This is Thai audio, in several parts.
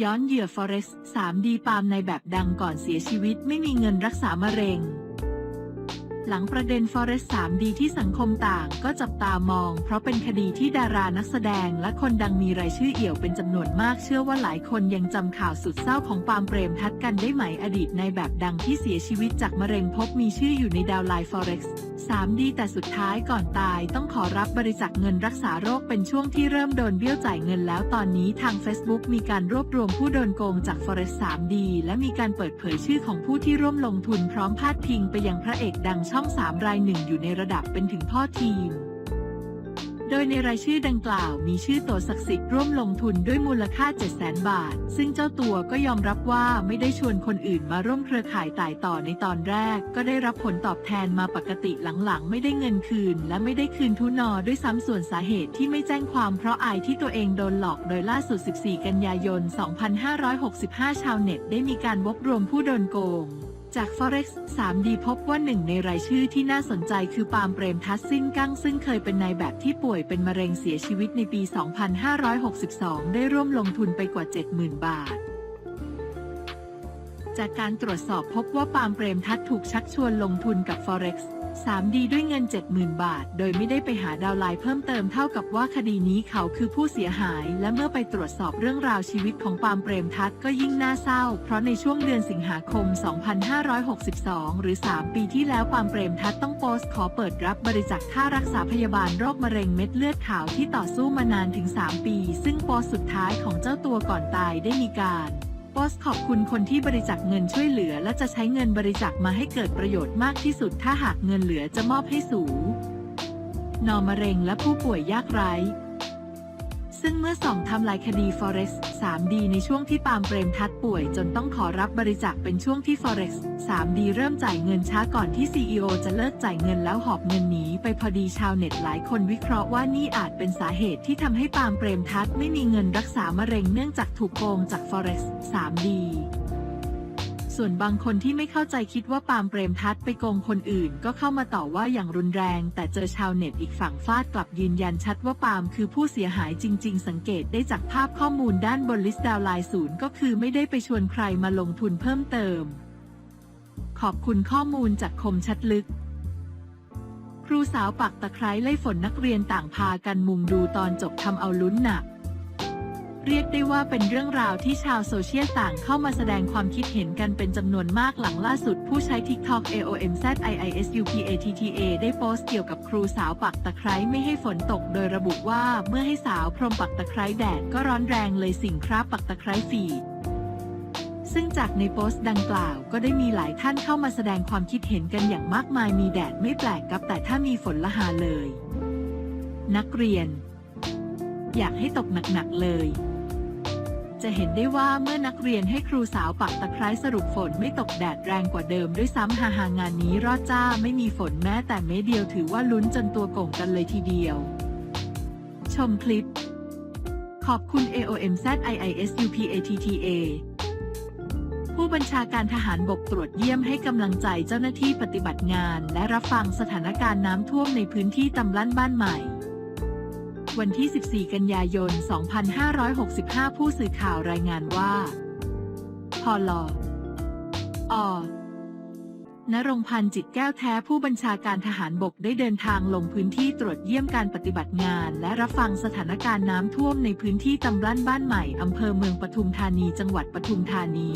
ย้อนเหยื่อ Forex 3D ปาล์มในแบบดังก่อนเสียชีวิตไม่มีเงินรักษามะเร็ง หลังประเด็น Forest 3D ที่สังคมต่างก็จับตามอง เพราะเป็นคดีที่ดารานักแสดงและคนดังมีรายชื่อเอี่ยวเป็นจำนวนมากเชื่อว่าหลายคนยังจำข่าวสุดเศร้าของปาล์มเปรมทัดกันได้ไหมอดีตในแบบดังที่เสียชีวิตจากมะเร็งพบมีชื่ออยู่ในดาวไลน์ 3. ดีแต่สุดท้ายก่อนตายต้องขอรับบริจาคเงินรักษาโรคเป็นช่วงที่เริ่มโดนเบี้ยวจ่ายเงินแล้วตอนนี้ทาง Facebook มีการรวบรวมผู้โดนโกงจาก Forex 3D และมีการเปิดเผยชื่อของผู้ที่ร่วมลงทุนพร้อมพาดพิงไปยังพระเอกดังช่อง 3 รายหนึ่งอยู่ในระดับเป็นถึงพ่อทีม โดยในรายชื่อดังกล่าวมีชื่อโตศักดิ์สิทธิ์ร่วมลงทุนด้วยมูลค่า 700,000บาท ซึ่งเจ้าตัวก็ยอมรับว่าไม่ได้ชวนคนอื่นมาร่วมเครือข่ายต่ายต่อในตอนแรก ก็ได้รับผลตอบแทนมาปกติหลังๆ ไม่ได้เงินคืน และไม่ได้คืนทุนอด้วยซ้ำส่วนสาเหตุที่ไม่แจ้งความเพราะอายที่ตัวเองโดนหลอกโดยล่าสุด 14 กันยายน 2565 ชาวเน็ตได้มีการวบรวมผู้โดนโกง จาก Forex 3D พบว่าหนึ่งในรายชื่อที่น่าสนใจคือปาล์มเปรมทัศน์สิ้นกั้งซึ่งเคยเป็นนายแบบที่ป่วยเป็นมะเร็งเสียชีวิตในปี 2562 ได้ร่วมลงทุนไปกว่า 70,000 บาท จากการตรวจสอบพบว่าปาล์มเปรมทัศน์ถูกชักชวนลงทุนกับ Forex 3D ด้วยเงิน 70,000 บาท โดยไม่ได้ไปหาดาวไลน์เพิ่มเติมเท่ากับว่าคดีนี้เขาคือผู้เสียหาย และเมื่อไปตรวจสอบเรื่องราวชีวิตของปามเปรมทัศน์ก็ยิ่งน่าเศร้า เพราะในช่วงเดือนสิงหาคม 2562 หรือ 3 ปีที่แล้วปามเปรมทัศน์ต้องโพสต์ขอเปิดรับบริจาคค่ารักษาพยาบาลโรคมะเร็งเม็ดเลือดขาวที่ต่อสู้มานานถึง 3 ปี ซึ่งโพสต์สุดท้ายของเจ้าตัวก่อนตายได้มีการ โพสต์ขอบคุณคนที่บริจาคเงินช่วยเหลือ และจะใช้เงินบริจาคมาให้เกิดประโยชน์มากที่สุดถ้าหากเงินเหลือจะมอบให้สูนอมะเร็งและผู้ป่วยยากไร้ ซึ่งเมื่อส่องทำลายคดี Forex 3D ในช่วงที่ปาล์มเปรมทัดป่วย จนต้องขอรับบริจาคเป็นช่วงที่ Forex 3D เริ่มจ่ายเงินช้าก่อนที่ CEO จะเลิกจ่ายเงินแล้วหอบเงินหนีไปพอดีชาวเน็ตหลายคนวิเคราะห์ว่านี่อาจเป็นสาเหตุที่ทำให้ปาล์มเปรมทัดไม่มีเงินรักษามะเร็งเนื่องจากถูกโกงจาก Forex 3D ส่วนบางคนที่ไม่เข้าใจคิดว่าปาล์มเปรมทัศน์ไปโกงคนอื่น ก็เข้ามาต่อว่าอย่างรุนแรง แต่เจอชาวเน็ตอีกฝั่งฟาดกลับยืนยันชัดว่าปาล์มคือผู้เสียหายจริง ๆ สังเกตได้จากภาพข้อมูลด้านบนลิสต์ดาวไลน์ศูนย์ก็คือไม่ได้ไปชวนใครมาลงทุนเพิ่มเติม ขอบคุณข้อมูลจากคมชัดลึกครูสาวปักตะไคร้ไล่ฝนนักเรียนต่างพากันมุงดูตอนจบทำเอาลุ้นหนัก เรียกได้ว่าเป็นเรื่องราวที่ชาวโซเชียลต่างเข้ามาแสดงความคิดเห็นกันเป็นจำนวนมากหลังล่าสุดผู้ใช้ TikTok AOMZIISUPATTA ได้โพสต์เกี่ยวกับครูสาวปักตะไคร้ไม่ให้ฝนตกโดยระบุว่าเมื่อให้สาวพรมปักตะไคร้แดดก็ร้อนแรงเลยสิ่งครับปักตะไคร้ฟีซึ่งจากในโพสต์ดังกล่าวก็ได้มีหลายท่านเข้ามาแสดงความคิดเห็นกันอย่างมากมายมีแดดไม่แปลกกับแต่ถ้ามีฝนละหาเลย นักเรียน อยากให้ตกหนักๆเลย จะเห็นได้ว่าเมื่อนักเรียนให้ครูสาวปักตะไคร้สรุปฝนไม่ตกแดดแรงกว่าเดิมด้วยซ้ำฮาฮางานนี้รอดจ้าไม่มีฝนแม้แต่เม็ดเดียวถือว่าลุ้นจนตัวโก่งกันเลยทีเดียว ชมคลิป ขอบคุณ AOMZIISUPATTA ผู้บัญชาการทหารบกตรวจเยี่ยมให้กำลังใจเจ้าหน้าที่ปฏิบัติงาน และรับฟังสถานการณ์น้ำท่วมในพื้นที่ตำลั่นบ้านใหม่ วันที่ 14 กันยายน 2565 ผู้สื่อข่าวรายงานว่าพลออนรงพันธ์จิตแก้วแท้ผู้บัญชาการทหารบกได้เดินทางลงพื้นที่ตรวจเยี่ยมการปฏิบัติงาน และรับฟังสถานการณ์น้ำท่วมในพื้นที่ตำลั่นบ้านใหม่อำเภอเมืองปทุมธานีจังหวัดปทุมธานี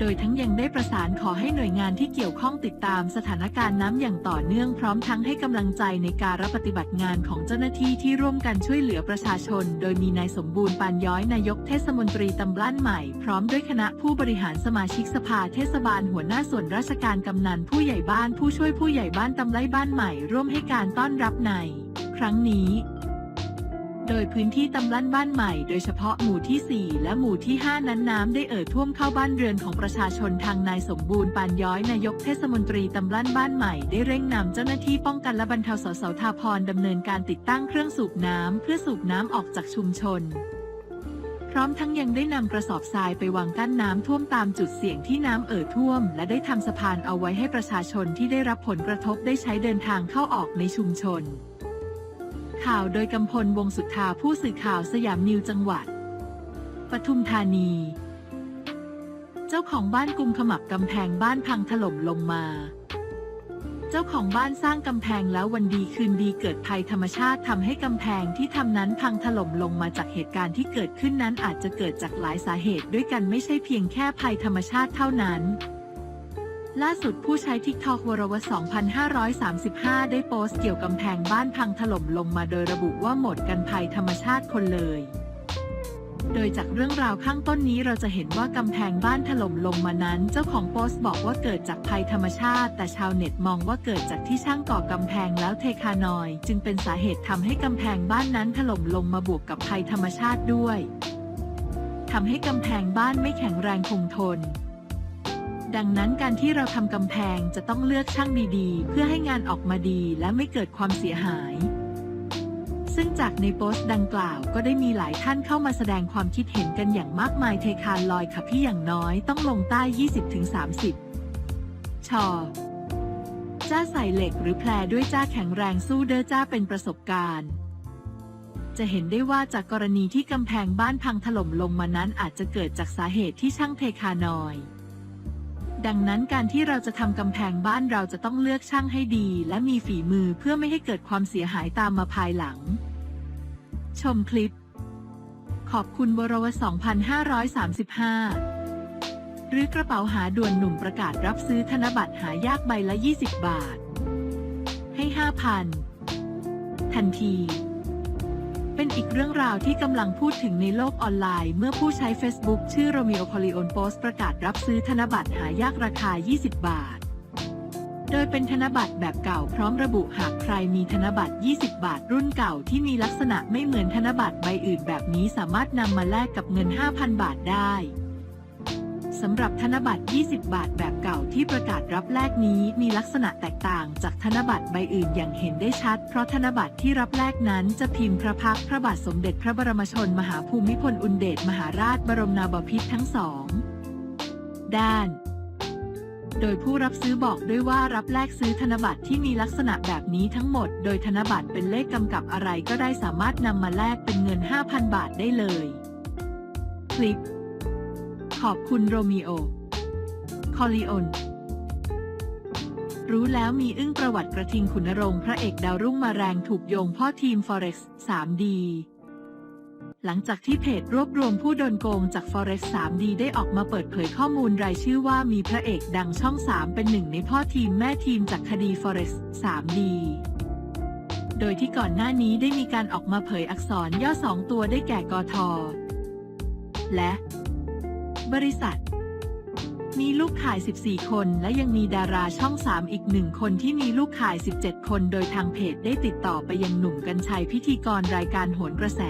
โดยทั้งยังได้ประสานขอให้หน่วยงานที่เกี่ยวข้องติดตามสถานการณ์น้ำอย่างต่อเนื่องพร้อมทั้งให้กำลังใจในการรับปฏิบัติงานของเจ้าหน้าที่ที่ร่วมกันช่วยเหลือประชาชน โดยมีนายสมบูรณ์ปานย้อยนายกเทศมนตรีตำบลานใหม่ พร้อมด้วยคณะผู้บริหารสมาชิกสภาเทศบาลหัวหน้าส่วนราชการกำนันผู้ใหญ่บ้านผู้ช่วยผู้ใหญ่บ้านตำไลบ้านใหม่ ร่วมให้การต้อนรับในครั้งนี้ โดยพื้นที่ตำลั่นบ้านใหม่โดยเฉพาะหมู่ที่ 4 และหมู่ที่ 5 นั้นน้ำได้เอ่อท่วมเข้าบ้านเรือนของประชาชนทางนายสมบูรณ์ปานย้อยนายกเทศมนตรีตำลั่นบ้านใหม่ได้เร่งนำเจ้าหน้าที่ป้องกันและบรรเทาสสทาพรดำเนินการติดตั้งเครื่องสูบน้ำเพื่อสูบน้ำออกจากชุมชน พร้อมทั้งยังได้นำกระสอบทรายไปวางกั้นน้ำท่วมตามจุดเสี่ยงที่น้ำเอ่อท่วม และได้ทำสะพานเอาไว้ให้ประชาชนที่ได้รับผลกระทบได้ใช้เดินทางเข้าออกในชุมชน ข่าวโดยกำพลวงสุทธาผู้สื่อข่าวสยามนิวจังหวัด ปทุมธานี เจ้าของบ้านกุมขมับกำแพงบ้านพังถล่มลงมา เจ้าของบ้านสร้างกำแพงแล้ววันดีคืนดีเกิดภัยธรรมชาติทำให้กำแพงที่ทำนั้นพังถล่มลงมาจากเหตุการณ์ที่เกิดขึ้นนั้นอาจจะเกิดจากหลายสาเหตุด้วยกันไม่ใช่เพียงแค่ภัยธรรมชาติเท่านั้น ล่าสุดผู้ใช้ TikTok วรว2535 ได้โพสต์เกี่ยวกำแพงบ้านพังถล่มลงมาโดยระบุว่าหมดกันภัยธรรมชาติคนเลย โดยจากเรื่องราวข้างต้นนี้เราจะเห็นว่ากำแพงบ้านถล่มลงมานั้น เจ้าของโพสต์บอกว่าเกิดจากภัยธรรมชาติ แต่ชาวเน็ตมองว่าเกิดจากที่ช่างก่อกำแพงแล้วเทคานอย จึงเป็นสาเหตุทำให้กำแพงบ้านนั้นถล่มลงมาบวกกับภัยธรรมชาติด้วยทำให้กำแพงบ้านไม่แข็งแรงคงทน ดังนั้นการที่เราทำกำแพงจะต้องเลือกช่างดีๆ เพื่อให้งานออกมาดีและไม่เกิดความเสียหาย ซึ่งจากในโพสต์ดังกล่าวก็ได้มีหลายท่านเข้ามาแสดงความคิดเห็นกันอย่างมากมายเทคานลอยค่ะพี่อย่างน้อยต้องลงใต้ 20-30 ชอจ้าใส่เหล็กหรือแพรด้วยจ้าแข็งแรงสู้เด้อจ้าเป็นประสบการณ์ จะเห็นได้ว่าจากกรณีที่กำแพงบ้านพังถล่มลงมานั้นอาจจะเกิดจากสาเหตุที่ช่างเทคานอย ดังนั้นการที่เราจะทำกำแพงบ้านเราจะต้องเลือกช่างให้ดี และมีฝีมือเพื่อไม่ให้เกิดความเสียหายตามมาภายหลัง ชมคลิป ขอบคุณบรว2535 หรือกระเป๋าหาด่วนหนุ่มประกาศรับซื้อธนบัตรหายากใบละ 20 บาท ให้ 5,000 ทันที เป็นอีกเรื่องราวที่กำลังพูดถึงในโลกออนไลน์ เมื่อผู้ใช้ Facebook ชื่อโรมิโอคอลิโอนโพสประกาศรับซื้อธนบัตรหายากราคา 20 บาท โดยเป็นธนบัตรแบบเก่าพร้อมระบุหากใครมีธนบัตร 20 บาท รุ่นเก่าที่มีลักษณะไม่เหมือนธนบัตรใบอื่นแบบนี้สามารถนำมาแลกกับเงิน 5,000 บาทได้ สำหรับธนบัตร 20 บาทแบบเก่าที่ประกาศรับแลกนี้มีลักษณะแตกต่างจากธนบัตรใบอื่นอย่างเห็นได้ชัด เพราะธนบัตรที่รับแลกนั้นจะพิมพ์พระพักพระบาทสมเด็จพระบรมชนมหาภูมิพลอดุลยเดชมหาราชบรมนาถบพิตรทั้งสอง ด้านโดยผู้รับซื้อบอกด้วยว่ารับแลกซื้อธนบัตรที่มีลักษณะแบบนี้ทั้งหมด โดยธนบัตรเป็นเลขกำกับอะไรก็ได้สามารถนำมาแลกเป็นเงิน 5,000 บาทได้เลย คลิป อบคุณโรมิโอ คอลิโอนรู้แล้วมีอึ้งประวัติกระทิงขุนรงค์พระเอกดาวรุ่งมาแรงถูกโยงพ่อทีม Forex 3D หลังจากที่เพจรวบรวมผู้โดนโกงจาก Forex 3D ได้ออกมาเปิดเผยข้อมูลรายชื่อว่ามีพระเอกดังช่อง 3 เป็นหนึ่งในพ่อทีมแม่ทีมจากคดี Forex 3D โดยที่ก่อนหน้านี้ได้มีการออกมาเผยอักษรย่อสองตัวได้แก่กทและ บริษัท มีลูกข่าย 14 คน และยังมีดาราช่อง 3 อีกหนึ่งคนที่มีลูกข่าย 17 คน โดยทางเพจได้ติดต่อไปยังหนุ่มกัญชัยพิธีกรรายการโหนกระแส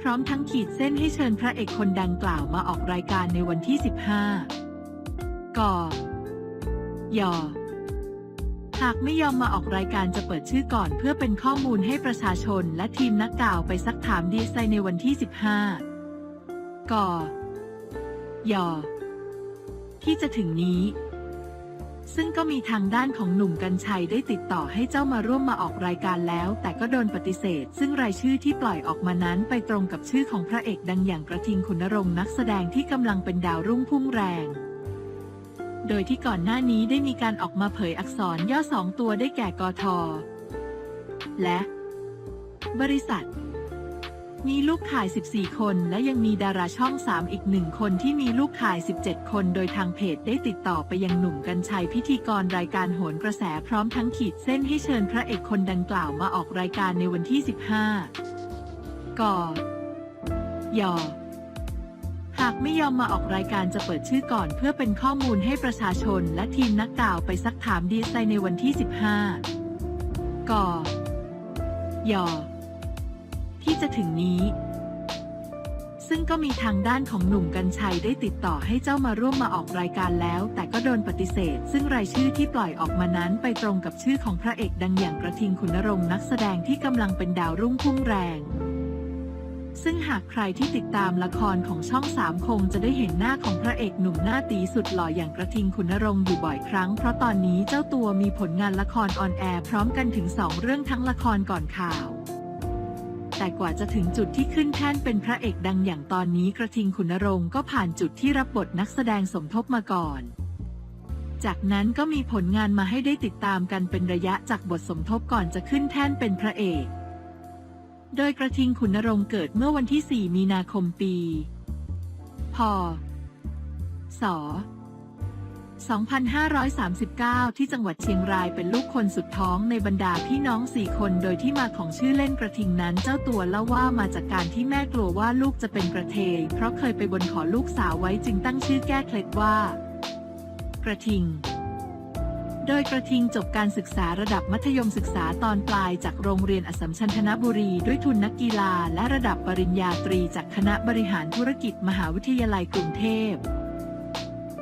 พร้อมทั้งขีดเส้นให้เชิญพระเอกคนดังกล่าวมาออกรายการในวันที่ 15 กยอหากไม่ยอมมาออกรายการจะเปิดชื่อก่อนเพื่อเป็นข้อมูลให้ประชาชนและทีมนักกล่าวไปซักถามดีไซน์ในวันที่ 15กอ ยที่จะถึงนี้ ซึ่งก็มีทางด้านของหนุ่มกัญชัยได้ติดต่อให้เจ้ามาร่วมมาออกรายการแล้ว แต่ก็โดนปฏิเสธ ซึ่งรายชื่อที่ปล่อยออกมานั้นไปตรงกับชื่อของพระเอกดังอย่างกระทิงขุนรงค์นักแสดงที่กำลังเป็นดาวรุ่งพุ่งแรงโดยที่ก่อนหน้านี้ได้มีการออกมาเผยอักษรย่อสองตัวได้แก่กทและ บริษัท มีลูกข่าย 14 คน และยังมีดาราช่อง 3 อีกหนึ่งคนที่มีลูกข่าย 17 คน โดยทางเพจได้ติดต่อไปยังหนุ่มกัญชัยพิธีกรรายการโหนกระแสพร้อมทั้งขีดเส้นให้เชิญพระเอกคนดังกล่าวมาออกรายการในวันที่ 15 กอยอหากไม่ยอมมาออกรายการจะเปิดชื่อก่อนเพื่อเป็นข้อมูลให้ประชาชน และทีมนักกล่าวไปซักถามดีไซน์ในวันที่ 15 กอยอ ที่จะถึงนี้ ซึ่งก็มีทางด้านของหนุ่มกัญชัยได้ติดต่อให้เจ้ามาร่วมมาออกรายการแล้ว แต่ก็โดนปฏิเสธ ซึ่งรายชื่อที่ปล่อยออกมานั้นไปตรงกับชื่อของพระเอกดังอย่างกระทิงขุนรงค์นักแสดงที่กำลังเป็นดาวรุ่งพุ่งแรงซึ่งหากใครที่ติดตามละครของช่องสามคงจะได้เห็นหน้าของพระเอกหนุ่มหน้าตีสุดหล่ออย่างกระทิงขุนนรงค์อยู่บ่อยครั้ง เพราะตอนนี้เจ้าตัวมีผลงานละครออนแอร์พร้อมกันถึงสองเรื่องทั้งละครก่อนข่าว แต่กว่าจะถึงจุดที่ขึ้นแท่นเป็นพระเอกดังอย่างตอนนี้กระทิงขุนนรงค์ก็ผ่านจุดที่รับบทนักแสดงสมทบมาก่อน จากนั้นก็มีผลงานมาให้ได้ติดตามกันเป็นระยะจากบทสมทบก่อนจะขึ้นแท่นเป็นพระเอก โดยกระทิงขุนนรงค์เกิดเมื่อวันที่ 4 มีนาคมปี พ.ศ. 2539 ที่จังหวัดเชียงรายเป็นลูกคนสุดท้องในบรรดาพี่น้องสี่คน โดยที่มาของชื่อเล่นกระทิงนั้นเจ้าตัวเล่าว่ามาจากการที่แม่กลัวว่าลูกจะเป็นกระเทย เพราะเคยไปบนขอลูกสาวไว้จึงตั้งชื่อแก้เคล็ดว่า กระทิง โดยกระทิงจบการศึกษาระดับมัธยมศึกษาตอนปลายจากโรงเรียนอัสสัมชัญธนบุรีด้วยทุนนักกีฬาและระดับปริญญาตรีจากคณะบริหารธุรกิจมหาวิทยาลัยกรุงเทพ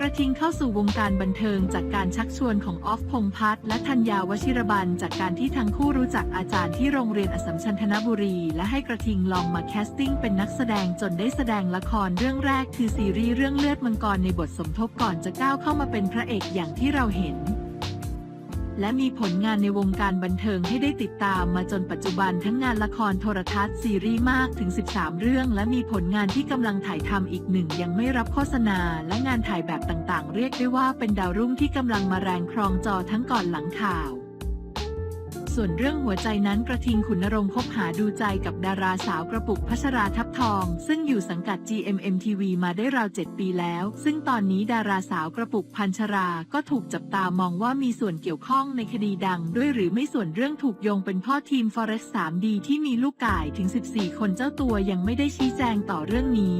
กระทิงเข้าสู่วงการบันเทิงจากการชักชวนของออฟพงพัฒน์และธัญญาวชิรบันจากการที่ทั้งคู่รู้จักอาจารย์ที่โรงเรียนอสมชัญธนบุรี และให้กระทิงลองมาแคสติ้งเป็นนักแสดงจนได้แสดงละครเรื่องแรกคือซีรีส์เรื่องเลือดมังกรในบทสมทบก่อนจะก้าวเข้ามาเป็นพระเอกอย่างที่เราเห็น และมีผลงานในวงการบันเทิงให้ได้ติดตามมาจนปัจจุบันทั้งงานละครโทรทัศน์ซีรีส์มากถึง 13 เรื่อง และมีผลงานที่กำลังถ่ายทำอีกหนึ่ง ยังไม่รับโฆษณา และงานถ่ายแบบต่างๆ เรียกได้ว่าเป็นดาวรุ่งที่กำลังมาแรงครองจอทั้งก่อนหลังข่าว ส่วนเรื่องหัวใจนั้นกระทิงขุนนรงคบหาดูใจกับดาราสาวกระปุกพัชราทับทอง ซึ่งอยู่สังกัด GMMTV มาได้ราว 7 ปีแล้ว ซึ่งตอนนี้ดาราสาวกระปุกพันชรา ก็ถูกจับตามองว่ามีส่วนเกี่ยวข้องในคดีดัง ด้วยหรือไม่ส่วนเรื่องถูกโยงเป็นพ่อทีม Forex 3D ที่มีลูกก่ายถึง 14 คนเจ้าตัวยังไม่ได้ชี้แจงต่อเรื่องนี้